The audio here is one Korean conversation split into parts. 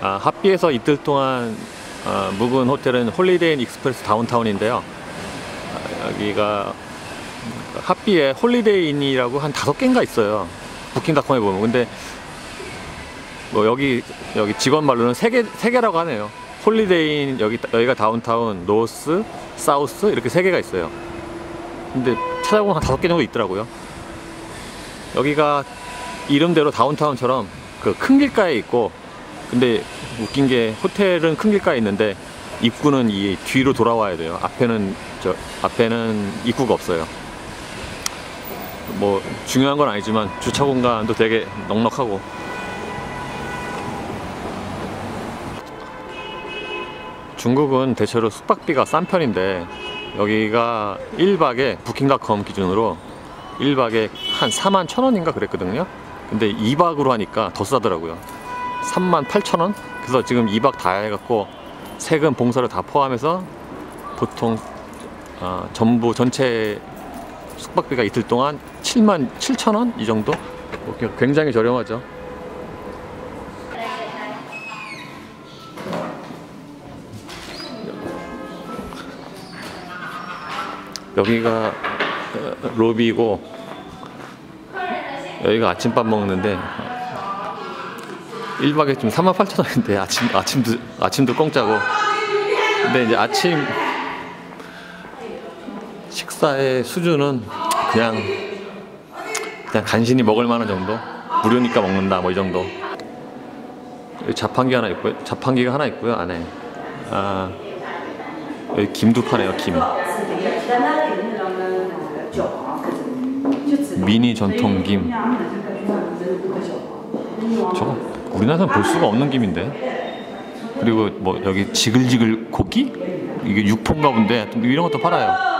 아, 합비에서 이틀 동안 어, 묵은 호텔은 홀리데이 인 익스프레스 다운타운인데요. 아, 여기가 합비에 홀리데이 인이라고 한 다섯 개인가 있어요. 부킹닷컴에 보면. 근데 뭐 여기 여기 직원 말로는 세개세 개라고 하네요. 홀리데이 인 여기 여기가 다운타운, 노스, 사우스 이렇게 세 개가 있어요. 근데 찾아보면 한 다섯 개 정도 있더라고요. 여기가 이름대로 다운타운처럼 그 큰 길가에 있고 근데 웃긴 게 호텔은 큰 길가에 있는데 입구는 이 뒤로 돌아와야 돼요. 앞에는 저 앞에는 입구가 없어요. 뭐 중요한 건 아니지만 주차 공간도 되게 넉넉하고 중국은 대체로 숙박비가 싼 편인데 여기가 1박에 부킹닷컴 기준으로 1박에 한 4만 1천 원인가 그랬거든요. 근데 2박으로 하니까 더 싸더라고요. 3만 8천 원? 그래서 지금 2박 다 해갖고 세금 봉사를 다 포함해서 보통 어, 전부 전체 숙박비가 이틀 동안 7만 7천 원 이 정도? 뭐 굉장히 저렴하죠. 여기가 어, 로비고 여기가 아침밥 먹는데 1박에 좀 38,000원인데 아침 아침도 아침도 공짜고. 근데 이제 아침 식사의 수준은 그냥 그냥 간신히 먹을 만한 정도? 무료니까 먹는다 뭐 이 정도. 여기 자판기 하나 있고요. 자판기가 하나 있고요 안에. 아 여기 김도 파네요 김. 미니 전통 김. 저거 우리나라에서 볼 수가 없는 김인데. 그리고 뭐 여기 지글지글 고기? 이게 육포인가 본데. 이런 것도 팔아요.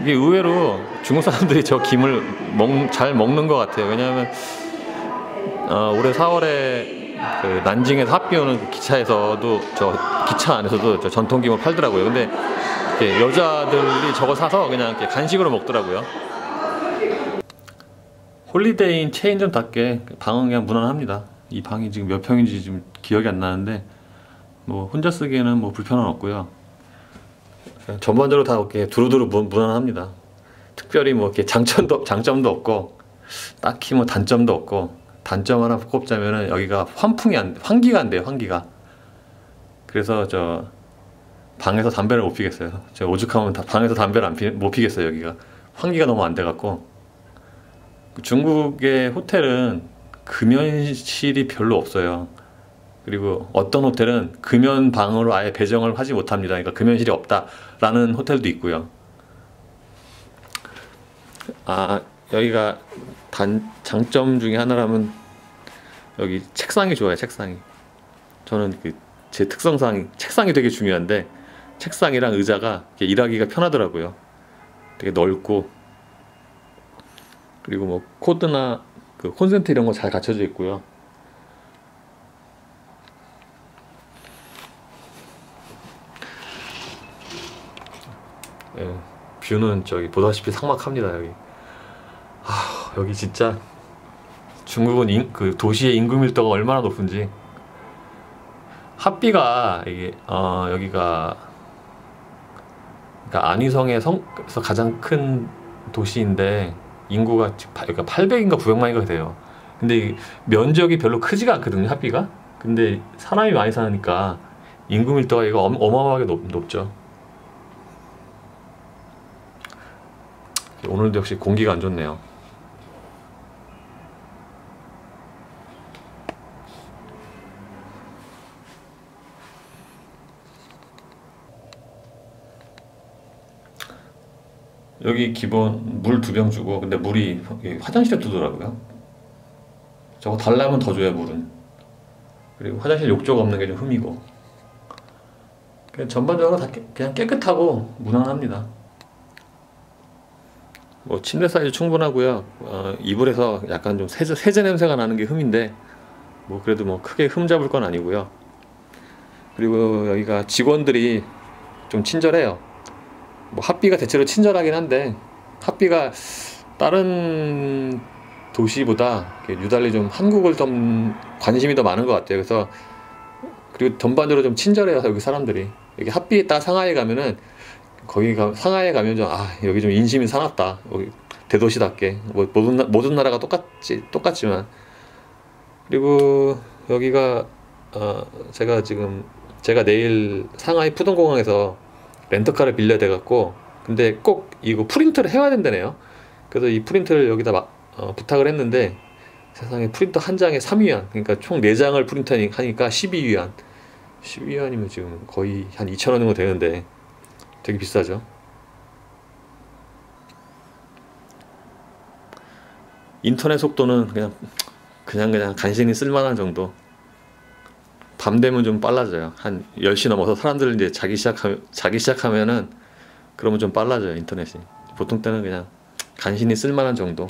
이게 의외로 중국 사람들이 저 김을 먹, 잘 먹는 것 같아요. 왜냐하면 어, 올해 4월에 그 난징에서 합비 오는 기차에서도 저 기차 안에서도 저 전통 김을 팔더라고요. 근데 여자들이 저거 사서 그냥 간식으로 먹더라고요 홀리데이인 체인점답게 방은 그냥 무난합니다. 이 방이 지금 몇 평인지 지금 기억이 안 나는데 뭐 혼자 쓰기에는 뭐 불편은 없고요. 전반적으로 다 이렇게 두루두루 무, 무난합니다. 특별히 뭐 이렇게 장점도 장점도 없고 딱히 뭐 단점도 없고 단점 하나 꼽자면은 여기가 환풍이 안 환기가 안 돼요 환기가. 그래서 저 방에서 담배를 못 피겠어요. 제가 오죽하면 다 방에서 담배를 안 피, 못 피겠어요 여기가 환기가 너무 안 돼 갖고 중국의 호텔은 금연실이 별로 없어요. 그리고 어떤 호텔은 금연 방으로 아예 배정을 하지 못합니다. 그러니까 금연실이 없다라는 호텔도 있고요. 아 여기가 단 장점 중에 하나라면 여기 책상이 좋아요. 책상이. 저는 그 제 특성상 책상이 되게 중요한데 책상이랑 의자가 일하기가 편하더라고요. 되게 넓고 그리고 뭐 코드나 그 콘센트 이런 거 잘 갖춰져 있고요. 예, 뷰는 저기 보다시피 삭막합니다 여기. 아 여기 진짜 중국은 인, 그 도시의 인구 밀도가 얼마나 높은지 합비가 이게 어 여기가 그러니까 안위성의 성에서 가장 큰 도시인데 인구가 그러니까 800인가 900만인가 돼요. 근데 면적이 별로 크지가 않거든요, 합비가. 근데 사람이 많이 사니까 인구 밀도가 이거 어마어마하게 높, 높죠. 오늘도 역시 공기가 안 좋네요. 여기 기본 물 두 병 주고 근데 물이 화장실에 두더라고요. 저거 달라면 더 줘야 물은. 그리고 화장실 욕조가 없는 게 좀 흠이고. 그냥 전반적으로 다 깨, 그냥 깨끗하고 무난합니다. 뭐 침대 사이즈 충분하고요. 어, 이불에서 약간 좀 세제, 세제 냄새가 나는 게 흠인데 뭐 그래도 뭐 크게 흠 잡을 건 아니고요. 그리고 여기가 직원들이 좀 친절해요. 뭐 합비가 대체로 친절하긴 한데 합비가 다른 도시보다 유달리 좀 한국을 좀 관심이 더 많은 것 같아요. 그래서 그리고 전반적으로 좀 친절해요 여기 사람들이. 여기 핫비에다 상하이에 가면은 거기 가 상하이에 가면 좀 아 여기 좀 인심이 살았다. 여기 대도시답게 뭐 모든 나- 모든 나라가 똑같지 똑같지만 그리고 여기가 어 제가 지금 제가 내일 상하이 푸동공항에서 렌터카를 빌려야 돼 갖고 근데 꼭 이거 프린트를 해야 된다네요. 그래서 이 프린트를 여기다 마- 어, 부탁을 했는데 세상에 프린터 한 장에 3위안 그러니까 총 4장을 프린터하니까 12위안 12위안이면 지금 거의 한 2,000원 정도 되는데 되게 비싸죠. 인터넷 속도는 그냥 그냥 그냥 간신히 쓸만한 정도. 밤 되면 좀 빨라져요. 한 10시 넘어서 사람들 이제 자기 시작하면 자기 시작하면은 그러면 좀 빨라져요, 인터넷이. 보통 때는 그냥 간신히 쓸만한 정도.